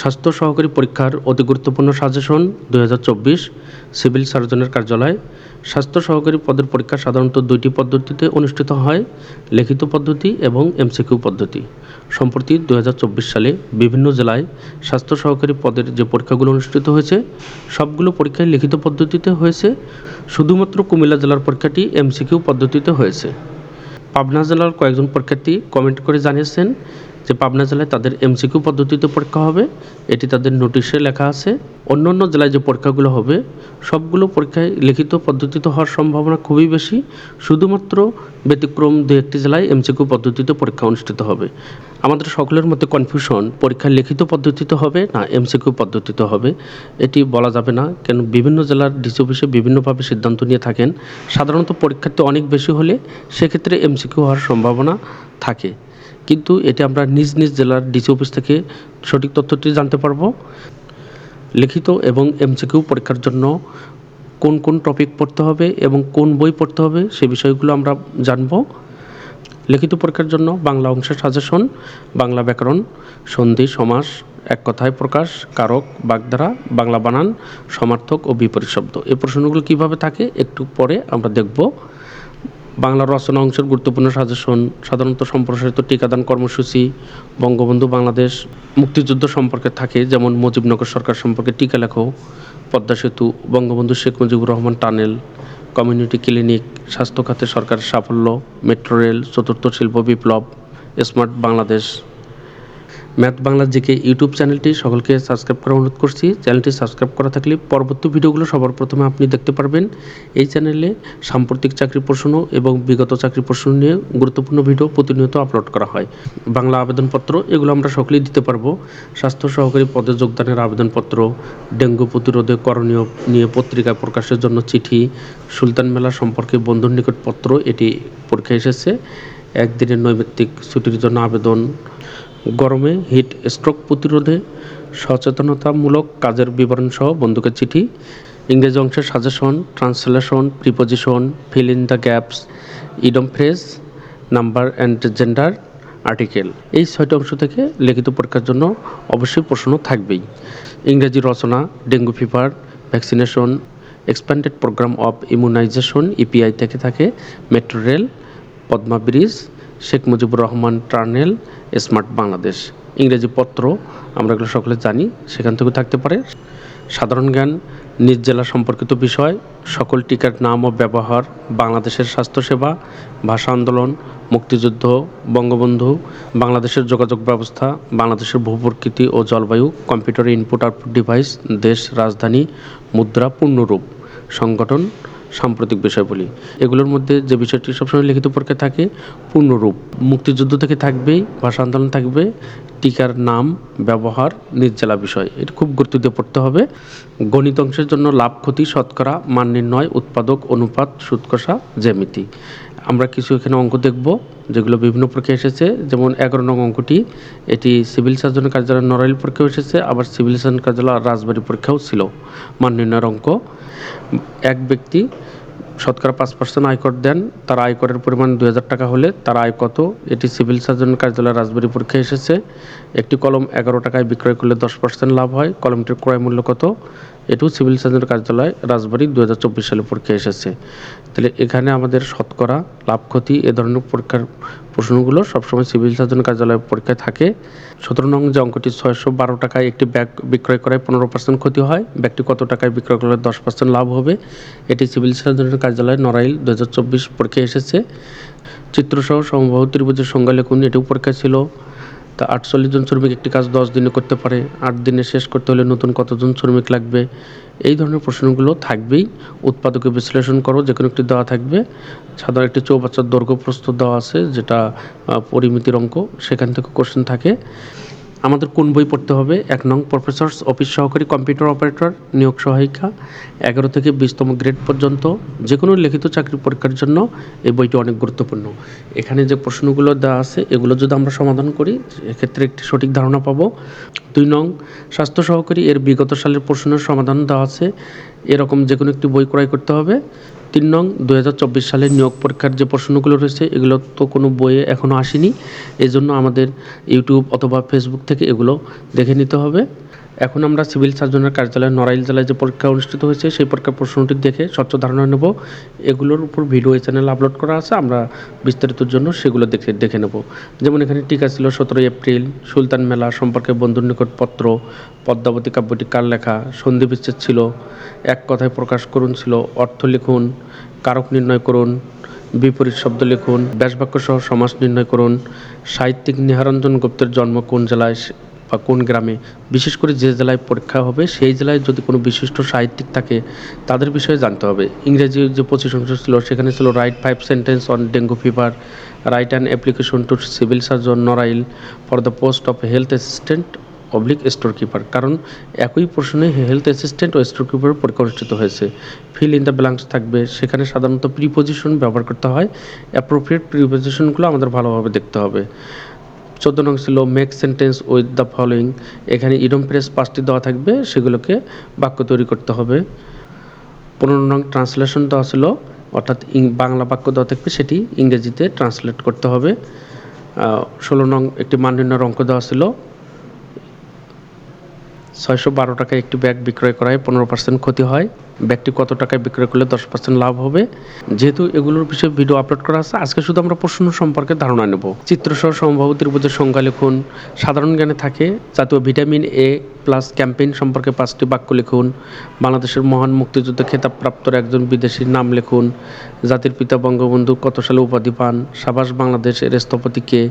স্বাস্থ্য সহকারী পরীক্ষার অতি গুরুত্বপূর্ণ সাজেশন দুই হাজার চব্বিশ সিভিল সার্জনের কার্যালয়। স্বাস্থ্য সহকারী পদের পরীক্ষা সাধারণত দুইটি পদ্ধতিতে অনুষ্ঠিত হয়, লিখিত পদ্ধতি এবং এমসিকিউ পদ্ধতি। সম্প্রতি দু হাজার চব্বিশ সালে বিভিন্ন জেলায় স্বাস্থ্য সহকারী পদের যে পরীক্ষাগুলো অনুষ্ঠিত হয়েছে, সবগুলো পরীক্ষায় লিখিত পদ্ধতিতে হয়েছে। শুধুমাত্র কুমিল্লা জেলার পরীক্ষাটি এমসিকিউ পদ্ধতিতে হয়েছে। পাবনা জেলার কয়েকজন পরীক্ষার্থী কমেন্ট করে জানিয়েছেন যে পাবনা জেলায় তাদের এমসিকিউ পদ্ধতিতে পরীক্ষা হবে, এটি তাদের নোটিশে লেখা আছে। অন্য অন্য জেলায় যে পরীক্ষাগুলো হবে, সবগুলো পরীক্ষায় লিখিত পদ্ধতিতে হওয়ার সম্ভাবনা খুবই বেশি। শুধুমাত্র ব্যতিক্রম দু একটি জেলায় এমসিকিউ পদ্ধতিতে পরীক্ষা অনুষ্ঠিত হবে। আমাদের সকলের মধ্যে কনফিউশন পরীক্ষা লিখিত পদ্ধতিতে হবে না এমসিকিউ পদ্ধতিতে হবে, এটি বলা যাবে না। কেন বিভিন্ন জেলার ডিসি অফিসে বিভিন্নভাবে সিদ্ধান্ত নিয়ে থাকেন। সাধারণত পরীক্ষার্থী অনেক বেশি হলে সেক্ষেত্রে এমসিকিউ হওয়ার সম্ভাবনা থাকে। কিন্তু এটি আমরা নিজ নিজ জেলার ডিসি অফিস থেকে সঠিক তথ্যটি জানতে পারব। লিখিত এবং এমসিকিউ পরীক্ষার জন্য কোন কোন টপিক পড়তে হবে এবং কোন বই পড়তে হবে সে বিষয়গুলো আমরা জানব। লিখিত পরীক্ষার জন্য বাংলা অংশের সাজেশন বাংলা ব্যাকরণ, সন্ধি, সমাস, এক কথায় প্রকাশ, কারক, বাগধারা, বাংলা বানান, সমার্থক ও বিপরীত শব্দ। এই প্রশ্নগুলো কীভাবে থাকে একটু পরে আমরা দেখব। বাংলা রচনা অংশের গুরুত্বপূর্ণ সাজেশন, সাধারণত সম্প্রসারিত টিকাদান কর্মসূচি, বঙ্গবন্ধু বাংলাদেশ মুক্তিযুদ্ধ সম্পর্কে থাকে, যেমন মুজিবনগর সরকার সম্পর্কে টিকা লেখ, পদ্মা সেতু, Bangabandhu Sheikh Mujibur Rahman tunnel, community clinic স্বাস্থ্য খাতে সরকারের সাফল্য, মেট্রো রেল, চতুর্থ শিল্প বিপ্লব, smart Bangladesh. Math Bangla GK YouTube চ্যানেলটি সকলকে সাবস্ক্রাইব করার অনুরোধ করছি। চ্যানেলটি সাবস্ক্রাইব করা থাকলে পরবর্তী ভিডিওগুলো সবার প্রথমে আপনি দেখতে পারবেন। এই চ্যানেলে সাম্প্রতিক চাকরি প্রশ্ন এবং বিগত চাকরি প্রশ্ন নিয়ে গুরুত্বপূর্ণ ভিডিও প্রতিনিয়ত আপলোড করা হয়। বাংলা আবেদনপত্র, এগুলো আমরা সকলেই দিতে পারব। স্বাস্থ্য সহকারী পদে যোগদানের আবেদনপত্র, ডেঙ্গু প্রতিরোধে করণীয় নিয়ে পত্রিকা প্রকাশের জন্য চিঠি, সুলতান মেলা সম্পর্কে বন্ধুর নিকট পত্র এটি পরীক্ষা এসেছে। একদিনের নৈমিত্তিক ছুটির জন্য আবেদন গরমে হিট স্ট্রোক প্রতিরোধে সচেতনতামূলক কাজের বিবরণ সহ বন্দুকের চিঠি, ইংরেজি অংশের suggestion, translation, preposition, fill in the gaps, idiom phrase, number and gender article. এই ছয়টি অংশ থেকে লিখিত পরীক্ষার জন্য অবশ্যই প্রশ্ন থাকবেই। ইংরেজি রচনা, dengue fever, vaccination, expanded programme of immunisation, EPI থেকে থাকে metro rail, Padma bridge Sheikh Mujibur Rahman tunnel, smart Bangladesh. ইংরেজি পত্র, আমরা এগুলো সকলে জানি, সেখান থেকে থাকতে পারে। সাধারণ জ্ঞান, নিজ জেলা সম্পর্কিত বিষয়, সকল টিকার নাম ও ব্যবহার, বাংলাদেশের স্বাস্থ্যসেবা, ভাষা আন্দোলন, মুক্তিযুদ্ধ, বঙ্গবন্ধু, বাংলাদেশের যোগাযোগ ব্যবস্থা, বাংলাদেশের ভূপ্রকৃতি ও জলবায়ু, কম্পিউটার ইনপুট আউটপুট ডিভাইস, দেশ, রাজধানী, মুদ্রা পূর্ণরূপ। সংগঠন সাম্প্রতিক বিষয়গুলি এগুলোর মধ্যে যে বিষয়টি সবসময় লিখিত পরীক্ষা থাকে, পূর্ণরূপ। মুক্তিযুদ্ধ থেকে থাকবেই, ভাষা আন্দোলন থাকবে, টিকার নাম, ব্যবহার নিজ জেলা বিষয়। এটা খুব গুরুত্ব দিয়ে পড়তে হবে। গণিত অংশের জন্য লাভ, ক্ষতি, শতকরা, মান নির্ণয়, উৎপাদক, অনুপাত, সুৎকষা, জ্যামিতি। আমরা কিছু এখানে অঙ্ক দেখব, যেগুলো বিভিন্ন পরীক্ষায় এসেছে। যেমন এগারো নং অঙ্কটি, এটি সিভিল সার্জনের কার্যালয় নড়াইল পরীক্ষাও এসেছে, আবার সিভিল সার্জন কার্যালয় রাজবাড়ি পরীক্ষাও ছিল। মান নির্ণয়ের অঙ্ক। এক ব্যক্তি শতকরা পাঁচ পার্সেন্ট আয়কর দেন, তার আয়করের পরিমাণ দু হাজার টাকা হলে তার আয় কত? এটি সিভিল সার্জন কার্যালয় রাজবাড়ি পরীক্ষায় এসেছে। একটি কলম এগারো টাকায় বিক্রয় করলে দশ পার্সেন্ট লাভ হয়। কলমটির ক্রয় মূল্য কত? এটিও সিভিল সার্জন কার্যালয় রাজবাড়ি দু হাজার চব্বিশ সালে পরীক্ষায় এসেছে। তাহলে এখানে আমাদের শতকরা লাভ ক্ষতি এ ধরনের পরীক্ষার প্রশ্নগুলো সবসময় সিভিল সার্জন কার্যালয়ের পরীক্ষায় থাকে। সতেরো নং যে অঙ্কটি ছয়শো বারো টাকায় একটি ব্যাগ বিক্রয় করায় পনেরো পার্সেন্ট ক্ষতি হয়। ব্যাগটি কত টাকায় বিক্রয় করলে দশ পার্সেন্ট লাভ হবে? এটি সিভিল সার্জনের কার্যালয় নড়াইল দু হাজার চব্বিশ পরীক্ষায় এসেছে। চিত্রসহ সমবাহু ত্রিভুজের সংজ্ঞা লেখুন। এটিও পরীক্ষা ছিল। তা আটচল্লিশ জন শ্রমিক একটি কাজ দশ দিনে করতে পারে, আট দিনে শেষ করতে হলে নতুন কতজন শ্রমিক লাগবে? এই ধরনের প্রশ্নগুলো থাকবেই। উৎপাদকে বিশ্লেষণ করো যে কোনো একটি দেওয়া থাকবে। সাধারণ একটি চৌবাচ্চার দৈর্ঘ্য প্রস্তুত দেওয়া আছে, যেটা পরিমিতির অঙ্ক, সেখান থেকে কোশ্চেন থাকে। আমাদের কোন বই পড়তে হবে? এক নং প্রফেসর্স, অফিস সহকারী কম্পিউটার অপারেটর, নিয়োগ সহায়িকা। এগারো থেকে বিশতম গ্রেড পর্যন্ত যে কোনো লিখিত চাকরি পরীক্ষার জন্য এই বইটি অনেক গুরুত্বপূর্ণ। এখানে যে প্রশ্নগুলো দেওয়া আছে, এগুলো যদি আমরা সমাধান করি, এক্ষেত্রে একটি সঠিক ধারণা পাবো। দুই নং স্বাস্থ্য সহকারী এর বিগত সালের প্রশ্নের সমাধান দেওয়া আছে। এরকম যে কোনো একটি বই ক্রয় করতে হবে। তিন নং দু হাজার চব্বিশ সালের নিয়োগ পরীক্ষার যে প্রশ্নগুলো রয়েছে, এগুলো তো কোনো বইয়ে এখনও আসেনি। এজন্য জন্য আমাদের ইউটিউব অথবা ফেসবুক থেকে এগুলো দেখে নিতে হবে। এখন আমরা সিভিল সার্জনের কার্যালয়ে নড়াইল জেলায় যে পরীক্ষা অনুষ্ঠিত হয়েছে, সেই পরীক্ষার প্রশ্নটি দেখে স্বচ্ছ ধারণা নেব। এগুলোর উপর ভিডিও চ্যানেলে আপলোড করা আছে, আমরা বিস্তারিতর জন্য সেগুলো দেখে দেখে নেব। যেমন এখানে টিকা ছিল সতেরোই এপ্রিল, সুলতান মেলা সম্পর্কে বন্ধুর নিকট পত্র পদ্মাবতী কাব্যটি কার লেখা সন্ধি বিচ্ছেদ ছিল, এক কথায় প্রকাশ করুন ছিল অর্থ লিখুন, কারক নির্ণয় করুন, বিপরীত শব্দ লিখুন, ব্যাসবাক্য সহ সমাস নির্ণয় করুন, সাহিত্যিক নিহারঞ্জন গুপ্তের জন্ম কোন জেলায় বা কোন গ্রামে, বিশেষ করে যে জেলায় পরীক্ষা হবে, সেই জেলায় যদি কোনো বিশিষ্ট সাহিত্যিক থাকে, তাদের বিষয়ে জানতে হবে। ইংরেজি যে পঁচিশ অংশ ছিল, সেখানে ছিল write five sentence on dengue fever write an application to civil surgeon Narail for the post of health assistant oblique storekeeper কারণ একই প্রশ্নে হেলথ অ্যাসিস্ট্যান্ট ও স্টোর কিপার পরীক্ষা অনুষ্ঠিত হয়েছে। ফিল ইন দ্য ব্ল্যাঙ্কস থাকবে। সেখানে সাধারণত প্রিপোজিশন ব্যবহার করতে হয়। অ্যাপ্রোপ্রিয়েট প্রিপোজিশনগুলো আমাদের ভালোভাবে দেখতে হবে। চোদ্দ নং ছিল make sentence with the following এখানে ইডম প্রেস পাঁচটি দেওয়া থাকবে, সেগুলোকে বাক্য তৈরি করতে হবে। পনেরো নং ট্রান্সলেশন দেওয়া ছিল, অর্থাৎ বাংলা বাক্য দেওয়া থাকবে, সেটি ইংরেজিতে ট্রান্সলেট করতে হবে। ষোলো নং একটি মান নির্ণয়ের অঙ্ক দেওয়া ছিল ছয়শো বারো টাকায় একটি ব্যাগ বিক্রয় করায় পনেরো পার্সেন্ট ক্ষতি হয়। ব্যাগটি কত টাকায় বিক্রয় করলে দশ পার্সেন্ট লাভ হবে? যেহেতু এগুলোর বিষয়ে ভিডিও আপলোড করা আছে, আজকে শুধু আমরা প্রশ্ন সম্পর্কে ধারণা নেব। চিত্রসহ সম্ভাব্য ত্রিভুজের সংজ্ঞা লিখুন। সাধারণ জ্ঞানে থাকে, জাতীয় ভিটামিন এ প্লাস ক্যাম্পেইন সম্পর্কে পাঁচটি বাক্য লিখুন। বাংলাদেশের মহান মুক্তিযুদ্ধ খেতাবপ্রাপ্তর একজন বিদেশির নাম লিখুন। জাতির পিতা বঙ্গবন্ধু কত সালে উপাধি পান? সাবাস বাংলাদেশের স্থপতি কে?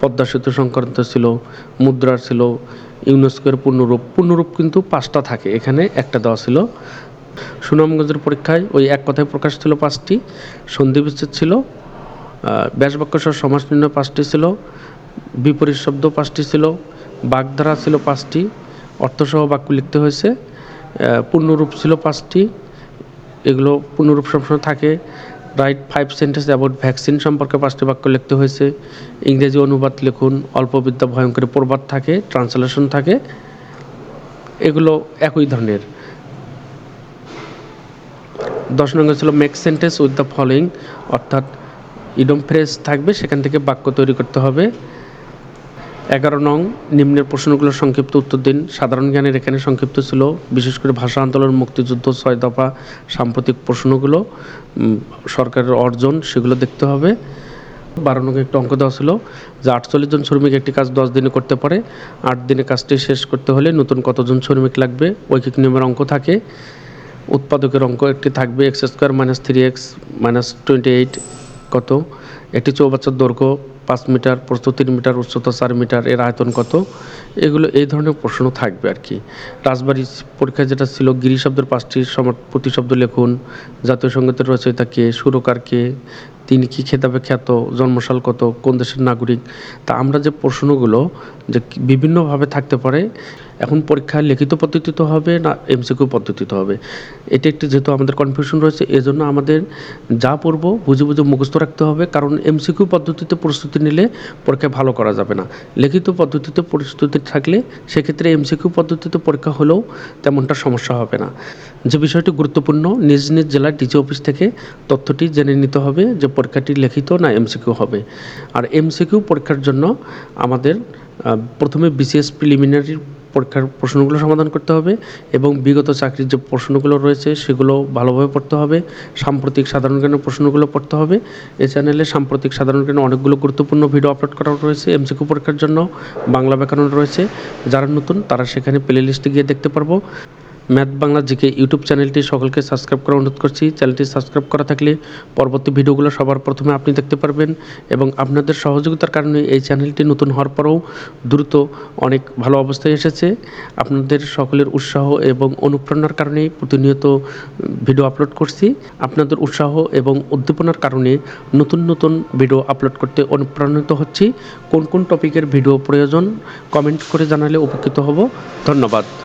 পদ্মা সেতু সংক্রান্ত ছিল, মুদ্রার ছিল ইউনেস্কোর পূর্ণরূপ পূর্ণরূপ কিন্তু পাঁচটা থাকে। এখানে একটা দেওয়া ছিল। সুনামগঞ্জের পরীক্ষায় ওই এক কথায় প্রকাশ ছিল পাঁচটি সন্ধি বিচ্ছেদ ছিল আহ, ব্যাসবাক্য সহ সমাস নির্ণয় পাঁচটি ছিল বিপরীত শব্দ পাঁচটি ছিল বাগধারা ছিল পাঁচটি অর্থসহ বাক্য লিখতে হয়েছে। পূর্ণরূপ ছিল পাঁচটি এগুলো পূর্ণরূপ সবসময় থাকে। Write five sentence about vaccine সম্পর্কে পাঁচটি বাক্য লিখতে হয়েছে। ইংরেজি অনুবাদ লিখুন, অল্প বিদ্যা, ভয়ঙ্কর প্রবাদ থাকে, ট্রান্সলেশন থাকে, এগুলো একই ধরনের। দশ নম্বর ছিল make sentence with the following অর্থাৎ ইডম ফ্রেজ থাকবে, সেখান থেকে বাক্য তৈরি করতে হবে। এগারো নং নিম্নের প্রশ্নগুলোর সংক্ষিপ্ত উত্তর দিন। সাধারণ জ্ঞানের এখানে সংক্ষিপ্ত ছিল। বিশেষ করে ভাষা আন্দোলন, মুক্তিযুদ্ধ, ছয় দফা সাম্প্রতিক প্রশ্নগুলো সরকারের অর্জন, সেগুলো দেখতে হবে। বারো নং একটা অঙ্ক দেওয়া ছিল যে আটচল্লিশ জন শ্রমিক একটি কাজ দশ দিনে করতে পারে। আট দিনে কাজটি শেষ করতে হলে নতুন কতজন শ্রমিক লাগবে? ঐকিক নিয়মের অঙ্ক থাকে। উৎপাদকের অঙ্ক একটি থাকবে, x square minus three x minus twenty eight কত? একটি চৌবাচ্চার দৈর্ঘ্য পাঁচ মিটার প্রস্থ তিন মিটার উচ্চতা চার মিটার, এর আয়তন কত? এগুলো এই ধরনের প্রশ্ন থাকবে আর কি। রাজবাড়ির পরীক্ষায় যেটা ছিল, গিরি শব্দের পাঁচটি প্রতিশব্দ লেখুন। জাতীয় সঙ্গীতের সুরকার কে? তিনি কী খেতাবে খ্যাত? জন্মশাল কত? কোন দেশের নাগরিক? তা আমরা যে প্রশ্নগুলো যে বিভিন্নভাবে থাকতে পারে এখন পরীক্ষায় লিখিত পদ্ধতিতে হবে না এমসিকিউ পদ্ধতিতে হবে। এটি একটি যেহেতু আমাদের কনফিউশন রয়েছে, এজন্য আমাদের যা পড়ব বুঝে বুঝে মুখস্থ রাখতে হবে, কারণ এমসিকিউ পদ্ধতিতে প্রস্তুতি নিলে পরীক্ষায় ভালো করা যাবে না। লিখিত পদ্ধতিতে প্রস্তুতি থাকলে সেক্ষেত্রে এমসিকিউ পদ্ধতিতে পরীক্ষা হলেও তেমনটা সমস্যা হবে না। যে বিষয়টি গুরুত্বপূর্ণ, নিজ নিজ জেলার ডিজি অফিস থেকে তথ্যটি জেনে নিতে হবে যে পরীক্ষাটি লিখিত না এমসিকিউ হবে। আর এমসিকিউ পরীক্ষার জন্য আমাদের প্রথমে বিসিএস প্রিলিমিনারি পরীক্ষার প্রশ্নগুলো সমাধান করতে হবে এবং বিগত চাকরির যে প্রশ্নগুলো রয়েছে সেগুলো ভালোভাবে পড়তে হবে। সাম্প্রতিক সাধারণ জ্ঞানের প্রশ্নগুলো পড়তে হবে। এ চ্যানেলে সাম্প্রতিক সাধারণ জ্ঞানের অনেকগুলো গুরুত্বপূর্ণ ভিডিও আপলোড করা রয়েছে এমসিকিউ পরীক্ষার জন্য। বাংলা ব্যাকরণ রয়েছে। যারা নতুন, তারা সেখানে প্লে লিস্টে গিয়ে দেখতে পারব। ম্যাথ বাংলা জিকে ইউটিউব চ্যানেলটি সকলকে সাবস্ক্রাইব করার অনুরোধ করছি। চ্যানেলটি সাবস্ক্রাইব করা থাকলে পরবর্তী ভিডিওগুলো সবার প্রথমে আপনি দেখতে পারবেন এবং আপনাদের সহযোগিতার কারণে এই চ্যানেলটি নতুন হওয়ার পরেও দ্রুত অনেক ভালো অবস্থায় এসেছে। আপনাদের সকলের উৎসাহ এবং অনুপ্রেরণার কারণে প্রতিনিয়ত ভিডিও আপলোড করছি। আপনাদের উৎসাহ এবং উদ্দীপনার কারণে নতুন নতুন ভিডিও আপলোড করতে অনুপ্রাণিত হচ্ছি। কোন কোন টপিকের ভিডিও প্রয়োজন, কমেন্ট করে জানালে উপকৃত হব। ধন্যবাদ।